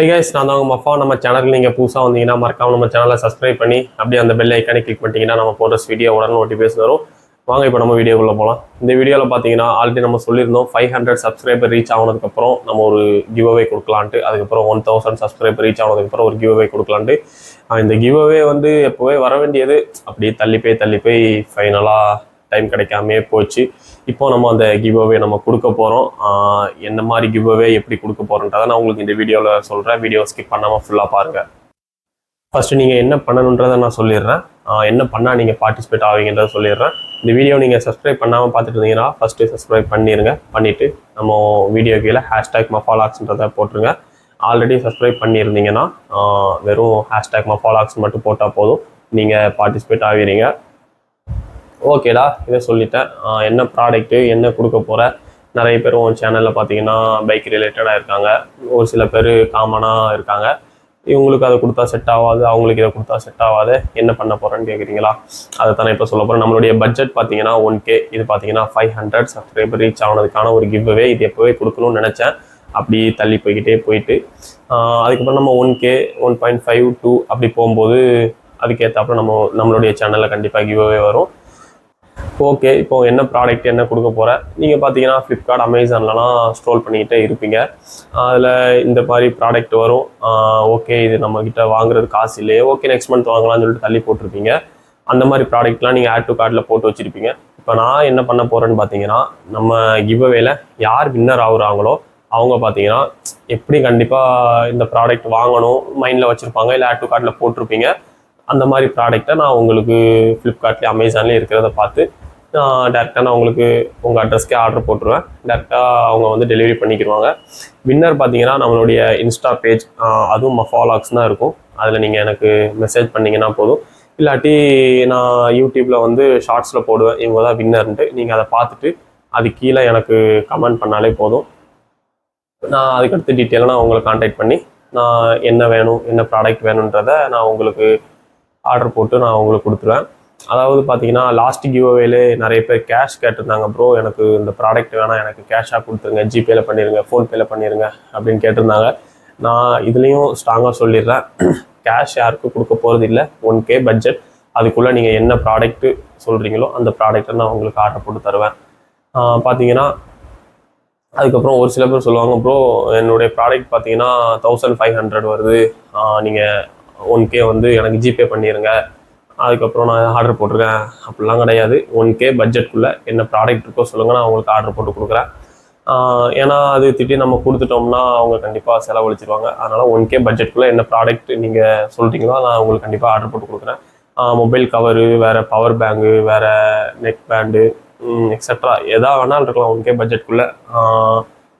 Hi guys நான் தான் உங்கள் மஃபா. நம்ம சேனலுக்கு நீங்கள் புதுசாக வந்தீங்கன்னா மறக்காமல் நம்ம சேனலை சப்ஸ்கிரைப் பண்ணி அப்படியே அந்த பெல் ஐக்கானே கிளிக் பண்ணிட்டீங்கன்னா நம்ம போடுற வீடியோ உடனே நோட்டிஃபிகேஷன் வரும். வாங்க இப்போ நம்ம வீடியோக்குள்ளே போகலாம் இந்த வீடியோவில் பார்த்தீங்கன்னா ஆல்ரெடி நம்ம சொல்லியிருந்தோம் ஃபைவ் ஹண்ட்ரட் சப்ஸ்கிரைபர் ரீச் ஆனதுக்கப்புறம் நம்ம ஒரு கிவ் அவே கொடுக்கலான்ட்டு. அதுக்கப்புறம் ஒன் தௌசண்ட் சப்ஸ்கிரைபர் ரீச் ஆனதுக்கப்புறம் ஒரு கிவ் அவே கொடுக்கலான்ட்டு இந்த கிவ் அவே வந்து எப்போவே வர வேண்டியது அப்படியே தள்ளி போய் தள்ளி போய் ஃபைனலாக டைம் கிடைக்காமே போச்சு. இப்போ நம்ம அந்த கிவ் அவே நம்ம கொடுக்க போகிறோம் என்ன மாதிரி கிவ் அவே எப்படி கொடுக்க போகிறோன்றதை நான் உங்களுக்கு இந்த வீடியோவில் சொல்கிறேன் வீடியோ ஸ்கிப் பண்ணாமல் ஃபுல்லாக பாருங்கள் ஃபஸ்ட்டு நீங்கள் என்ன பண்ணணுன்றதை நான் சொல்லிடுறேன். என்ன பண்ணால் நீங்கள் பார்ட்டிசிபேட் ஆவீங்கன்றத சொல்லிடுறேன். இந்த வீடியோ நீங்கள் சப்ஸ்கிரைப் பண்ணாமல் பார்த்துட்டு இருந்தீங்கன்னா ஃபஸ்ட்டு சப்ஸ்கிரைப் பண்ணிடுங்க. பண்ணிவிட்டு நம்ம வீடியோ கீழே ஹேஷ்டேக் மஃபாலாக்ஸ்ன்றதை போட்டுருங்க. ஆல்ரெடி சப்ஸ்கிரைப் பண்ணியிருந்தீங்கன்னா வெறும் ஹேஷ்டேக் மஃபாலாக்ஸ் மட்டும் போட்டால் போதும். நீங்கள் பார்ட்டிசிபேட் ஆகிறீங்க ஓகேடா இதை சொல்லிட்டேன். என்ன ப்ராடக்ட்டு என்ன கொடுக்க போகிற நிறைய பேர் உன் சேனலில் பார்த்தீங்கன்னா பைக் ரிலேட்டடாக இருக்காங்க. ஒரு சில பேர் காமனாக இருக்காங்க. இவங்களுக்கு அதை கொடுத்தா செட் ஆகாது அவங்களுக்கு இதை கொடுத்தா செட் ஆகாது. என்ன பண்ண போகிறேன்னு கேட்குறீங்களா அதை தானே இப்போ சொல்ல போகிறேன் நம்மளுடைய பட்ஜெட் பார்த்தீங்கன்னா ஒன் கே இது பார்த்தீங்கன்னா ஃபைவ் ஹண்ட்ரட் சப்ஸ்கிரைபர் ரீச் ஆனதுக்கான ஒரு கிவ்வே இது எப்போவே கொடுக்கணும்னு நினச்சேன். அப்படி தள்ளி போய்கிட்டே போயிட்டு அதுக்கப்புறம் நம்ம one K one point five two அப்படி போகும்போது அதுக்கேற்றாப்புல நம்ம நம்மளுடைய சேனலில் கண்டிப்பாக கிவ்வே வரும். ஓகே இப்போ என்ன ப்ராடக்ட் என்ன கொடுக்க போகிற நீங்கள் பார்த்தீங்கன்னா ஃப்ளிப்கார்ட் அமேசான்லலாம் ஸ்ட்ரோல் பண்ணிக்கிட்டே இருப்பீங்க. அதில் இந்த மாதிரி ப்ராடக்ட் வரும். ஓகே இது நம்மக்கிட்ட வாங்குறது காசு இல்லையே. ஓகே நெக்ஸ்ட் மந்த் வாங்கலாம்னு சொல்லிட்டு தள்ளி போட்டிருப்பீங்க. அந்த மாதிரி ப்ராடக்ட்லாம் நீங்கள் ஆட் டு கார்டில் போட்டு வச்சுருப்பீங்க. இப்போ நான் என்ன பண்ண போகிறேன்னு பார்த்தீங்கன்னா நம்ம கிவ்அவேல யார் வின்னர் ஆகுறாங்களோ அவங்க பார்த்தீங்கன்னா எப்படி கண்டிப்பாக இந்த ப்ராடக்ட் வாங்கணும் மைண்டில் வச்சுருப்பாங்க இல்லை ஆட் டு கார்டில் போட்டிருப்பீங்க. அந்த மாதிரி ப்ராடக்டை நான் உங்களுக்கு ஃப்ளிப்கார்ட்லேயே அமேசான்லேயே இருக்கிறத பார்த்து நான் டேரெக்டாக நான் உங்களுக்கு உங்கள் அட்ரஸ்க்கே ஆர்டர் போட்டுருவேன். டேரெக்டாக அவங்க வந்து டெலிவரி பண்ணிக்கிடுவாங்க வின்னர் பார்த்தீங்கன்னா நம்மளுடைய இன்ஸ்டா பேஜ் அதுவும் மஃபாலாக்ஸ் தான் இருக்கும். அதில் நீங்கள் எனக்கு மெசேஜ் பண்ணிங்கன்னா போதும். இல்லாட்டி நான் யூடியூப்பில் வந்து ஷார்ட்ஸில் போடுவேன். இவங்க தான் வின்னர்ன்ட்டு நீங்கள் அதை பார்த்துட்டு அது கீழே எனக்கு கமெண்ட் பண்ணாலே போதும். நான் அதுக்கடுத்து டீட்டெயிலாக நான் உங்களை காண்டாக்ட் பண்ணி நான் என்ன வேணும் என்ன ப்ராடக்ட் வேணுன்றதை நான் உங்களுக்கு ஆர்டர் போட்டு நான் உங்களுக்கு கொடுத்துருவேன். அதாவது பார்த்தீங்கன்னா லாஸ்ட் கிவ்அவேலே நிறைய பேர் கேஷ் கேட்டிருந்தாங்க ப்ரோ எனக்கு இந்த ப்ராடக்ட் வேணாம் எனக்கு கேஷாக கொடுத்துருங்க ஜிபேல பண்ணிடுங்க ஃபோன்பேல பண்ணிடுங்க அப்படின்னு கேட்டிருந்தாங்க. நான் இதுலேயும் ஸ்ட்ராங்காக சொல்லிடுறேன். கேஷ் யாருக்கும் கொடுக்க போகிறது இல்லை. ஒன் கே பட்ஜெட் அதுக்குள்ளே நீங்கள் என்ன ப்ராடக்ட்டு சொல்கிறீங்களோ அந்த ப்ராடக்ட்டை நான் உங்களுக்கு ஆர்டர் போட்டு தருவேன். பார்த்தீங்கன்னா அதுக்கப்புறம் ஒரு சில பேர் சொல்லுவாங்க ப்ரோ என்னுடைய ப்ராடக்ட் பார்த்தீங்கன்னா தௌசண்ட் ஃபைவ் ஹண்ட்ரட் வருது. நீங்கள் ஒன் கே வந்து எனக்கு ஜிபே பண்ணிடுங்க அதுக்கப்புறம் நான் ஆர்டர் போட்டிருக்கேன். அப்படிலாம் கிடையாது. ஒன் கே பட்ஜெட்குள்ளே என்ன ப்ராடக்ட் இருக்கோ சொல்லுங்கள் நான் உங்களுக்கு ஆர்டர் போட்டு கொடுக்குறேன். ஏன்னா அது திட்டி நம்ம கொடுத்துட்டோம்னா அவங்க கண்டிப்பாக செலவழிச்சிருவாங்க. அதனால் ஒன் கே பட்ஜெட்குள்ளே என்ன ப்ராடக்ட் நீங்கள் சொல்கிறீங்களோ நான் உங்களுக்கு கண்டிப்பாக ஆர்டர் போட்டு கொடுக்குறேன். மொபைல் கவரு வேறு பவர் பேங்கு வேறு நெக் பேண்டு எக்ஸட்ரா எதா வேணாலும் இருக்கலாம் ஒன் கே பட்ஜெட்குள்ளே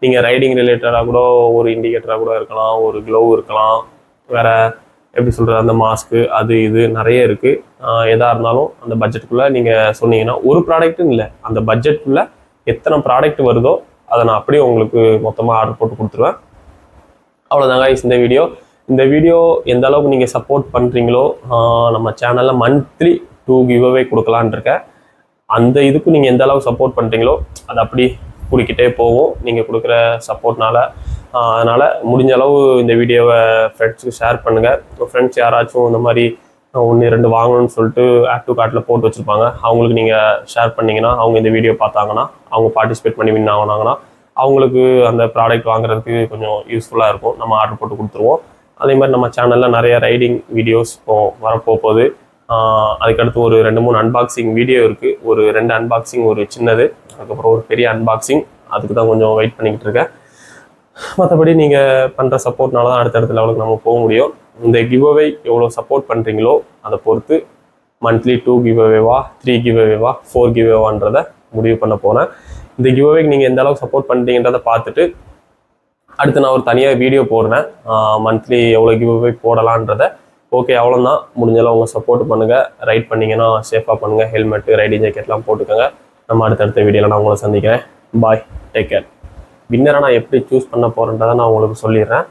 நீங்கள் ரைடிங் ரிலேட்டடாக கூட ஒரு இண்டிகேட்டராக கூட இருக்கலாம் ஒரு க்ளோவ் இருக்கலாம். வேறு எப்படி சொல்கிறது அந்த மாஸ்க்கு அது இது நிறைய இருக்குது எதாக இருந்தாலும் அந்த பட்ஜெட்டுக்குள்ளே நீங்கள் சொன்னீங்கன்னா ஒரு ப்ராடக்ட்டுன்னு இல்லை. அந்த பட்ஜெட்டுக்குள்ளே எத்தனை ப்ராடக்ட் வருதோ அதை நான் அப்படியே உங்களுக்கு மொத்தமாக ஆர்டர் போட்டு கொடுத்துருவேன். அவ்வளோதாங்க guys இந்த வீடியோ இந்த வீடியோ எந்த அளவுக்கு நீங்கள் சப்போர்ட் பண்ணுறீங்களோ நம்ம சேனலில் மந்த்லி டூ கிவ்அவே கொடுக்கலான்ருக்கேன் அந்த இதுக்கு நீங்கள் எந்த அளவுக்கு சப்போர்ட் பண்ணுறீங்களோ அது அப்படி குடிக்கிட்டே போகும். நீங்கள் கொடுக்குற சப்போர்ட்னால அதனால் முடிஞ்ச அளவு இந்த வீடியோவை ஃப்ரெண்ட்ஸுக்கு ஷேர் பண்ணுங்கள் உங்கள் ஃப்ரெண்ட்ஸ் யாராச்சும் இந்த மாதிரி ஒன்று ரெண்டு வாங்கணும்னு சொல்லிட்டு ஆட் டு கார்ட்டில் போட்டு வச்சுருப்பாங்க. அவங்களுக்கு நீங்கள் ஷேர் பண்ணிங்கன்னா அவங்க இந்த வீடியோ பார்த்தாங்கன்னா அவங்க பார்ட்டிசிபேட் பண்ணி வின் ஆகினாங்கன்னா அவங்களுக்கு அந்த ப்ராடக்ட் வாங்குறதுக்கு கொஞ்சம் யூஸ்ஃபுல்லாக இருக்கும். நம்ம ஆர்டர் போட்டு கொடுத்துருவோம். அதே மாதிரி நம்ம சேனலில் நிறைய ரைடிங் வீடியோஸ் இப்போ வரப்போகுது. அதுக்கடுத்து ஒரு ரெண்டு மூணு அன்பாக்சிங் வீடியோ இருக்குது ஒரு ரெண்டு அன்பாக்சிங் ஒரு சின்னது அதுக்கப்புறம் ஒரு பெரிய அன்பாக்சிங் அதுக்கு தான் கொஞ்சம் வெயிட் பண்ணிக்கிட்டு இருக்கேன். மற்றபடி நீங்கள் பண்ணுற சப்போர்ட்னால தான் அடுத்தடுத்த லெவலுக்கு நம்ம போக முடியும். இந்த கிவ்அவே எவ்வளோ சப்போர்ட் பண்ணுறீங்களோ அதை பொறுத்து மந்த்லி டூ கிவ்அவேவா த்ரீ கிவ்அவேவா ஃபோர் கிவ்அவேவான்றதை முடிவு பண்ண போகிறேன் இந்த கிவ்அவேக்கு நீங்கள் எந்த அளவுக்கு சப்போர்ட் பண்ணுறீங்கன்றதை பார்த்துட்டு அடுத்து நான் ஒரு தனியாக வீடியோ போடுறேன். மந்த்லி எவ்வளோ கிவ்அவே போடலான்றதை. ஓகே அவ்வளோதான் முடிஞ்சளவு உங்கள் சப்போர்ட் பண்ணுங்கள் ரைட் பண்ணீங்கன்னா சேஃபாக பண்ணுங்கள் ஹெல்மெட்டு ரைடிங் ஜாக்கெட்லாம் போட்டுக்கோங்க. நம்ம அடுத்தடுத்த வீடியோவில் நான் உங்களை சந்திக்கிறேன். பாய் டேக் கேர் வின்னரை நான் எப்படி சூஸ் பண்ண போகிறேன்றதை நான் உங்களுக்கு சொல்லிடுறேன்.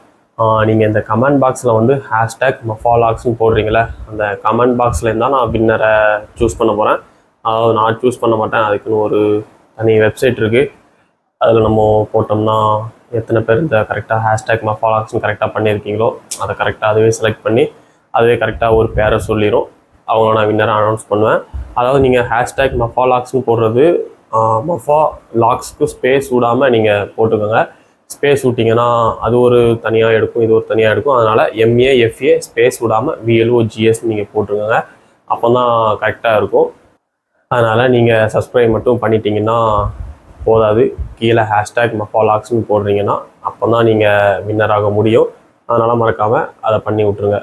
நீங்கள் இந்த கமெண்ட் பாக்ஸில் வந்து ஹேஷ்டேக் மஃபாலாக்ஸ்னு போடுறீங்களே அந்த கமெண்ட் பாக்ஸில் இருந்தால் நான் வின்னரை சூஸ் பண்ண போகிறேன் அதாவது நான் சூஸ் பண்ண மாட்டேன் அதுக்குன்னு ஒரு தனி வெப்சைட் இருக்குது அதில் நம்ம போட்டோம்னா எத்தனை பேர் இந்த கரெக்டாக ஹேஷ்டேக் மஃபாலாக்ஸ்னு கரெக்டாக பண்ணியிருக்கீங்களோ அதை கரெக்டாக அதுவே செலக்ட் பண்ணி அதுவே கரெக்டாக ஒரு பேரை சொல்லிடும் அவங்கள நான் வின்னரை அனௌன்ஸ் பண்ணுவேன். அதாவது நீங்கள் ஹேஷ்டேக் மஃபாலாக்ஸ்னு போடுறது மஃபா லாக்ஸ்க்கு ஸ்பேஸ் விடாமல் நீங்கள் போட்டுக்கோங்க. ஸ்பேஸ் விட்டிங்கன்னா அது ஒரு தனியாக எடுக்கும் இது ஒரு தனியாக எடுக்கும். அதனால் எம்ஏ எஃப்ஏ ஸ்பேஸ் விடாமல் விஎல்ஓ ஜிஎஸ் நீங்கள் போட்டுக்கோங்க. அப்போ தான் கரெக்டாக இருக்கும். அதனால் நீங்கள் சப்ஸ்கிரைப் மட்டும் பண்ணிட்டீங்கன்னா போதாது. கீழே ஹேஷ்டேக் மஃபாலாக்ஸ்னு போடுறீங்கன்னா அப்போ தான் நீங்கள் வின்னர் ஆக முடியும். அதனால் மறக்காமல் அதை பண்ணி விட்ருங்க